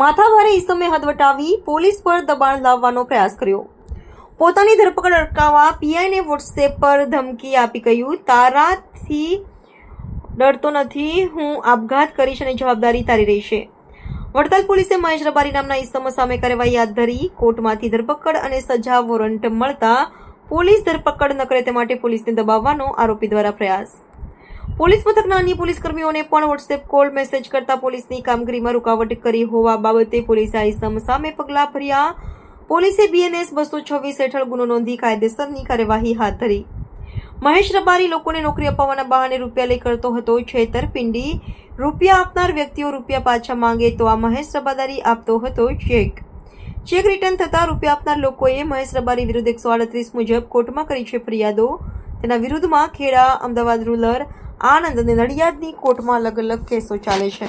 માથાભારે ઇસમે હદ વટાવી પોલીસ પર દબાણ લાવવાનો પ્રયાસ કર્યો. પોતાની ધરપકડ અટકાવવા પીઆઈને વોટ્સએપ પર ધમકી આપી કહ્યું, તારાથી ડરતો નથી, હું આપઘાત કરીશ અને જવાબદારી તારી રહેશે. વડતાલ પોલીસે મહેશ રબારી નામના ઈસમ સામે કાર્યવાહી હાથ ધરી, કોર્ટમાંથી ધરપકડ અને સજા વોરંટ મળતા પોલીસ ધરપકડ ન કરે તે માટે પોલીસને દબાવવાનો આરોપી દ્વારા પ્રયાસ. પોલીસ મથકના અન્ય પોલીસ કર્મીઓને પણ વોટ્સએપ કોલ મેસેજ કરતા પોલીસની કામગીરીમાં રૂકાવટ કરી હોવા બાબતે પોલીસે આ સામે પગલાં ભર્યા. પોલીસે બીએનએસ બસો છવ્વીસ હેઠળ ગુનો નોંધી કાયદેસરની કાર્યવાહી હાથ ધરી. મહેશ રબારી લોકોને નોકરી અપાવવાના બહાને રૂપિયા લઈ કરતો હતો છેતરપિંડી. રૂપિયા આપનાર વ્યક્તિઓ રૂપિયા પાછા માંગે તો આ મહેશ રબાદારી આપતો હતો ચેક. ચેક રિટર્ન થતા રૂપિયા આપનાર લોકોએ મહેશ રબારી વિરુદ્ધ એકસો આડત્રીસ મુજબ કોર્ટમાં કરી છે ફરિયાદો. તેના વિરુદ્ધમાં ખેડા, અમદાવાદ રૂરલ આણંદ અને નડિયાદની કોર્ટમાં અલગ અલગ કેસો ચાલે છે.